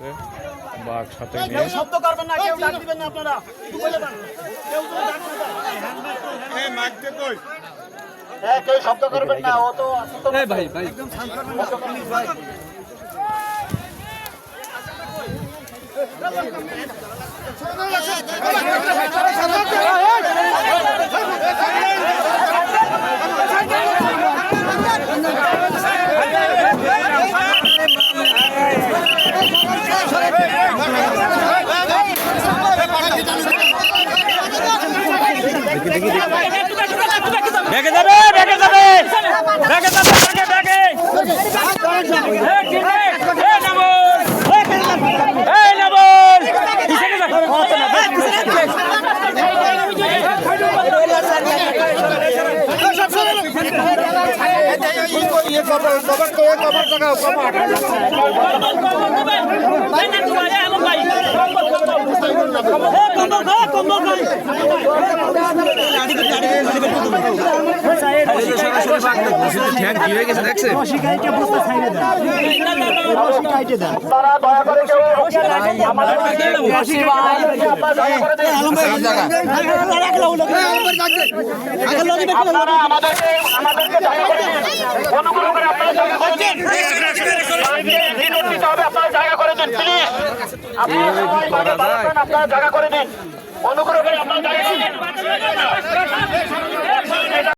বাঘ সাথে কেউ নিয়ে শব্দ করবেন না কেউ ডাক দিবেন না আপনারা। একটু বলে দেন। কেউ ডাক। হ্যাঁ, কেউ শব্দ করবেন না ও তো ভাই ভাই। ব্যাগে যাবে ব্যাগে যাবে। ব্যাগে যাবে ব্যাগে ব্যাগে। এই যা আপনারা দয়া করে কেউ আমাদেরকে আমাদেরকে জায়গা করে দিন। অনুগ্রহ করে আপনারা জায়গা করে দিন। রিপোর্ট দিতে হবে আপনারা জায়গা করে দিন। প্লিজ আপনারা সবাই আপনারা জায়গা করে দিন অনুগ্রহ করে আপনারা জায়গা করে দিন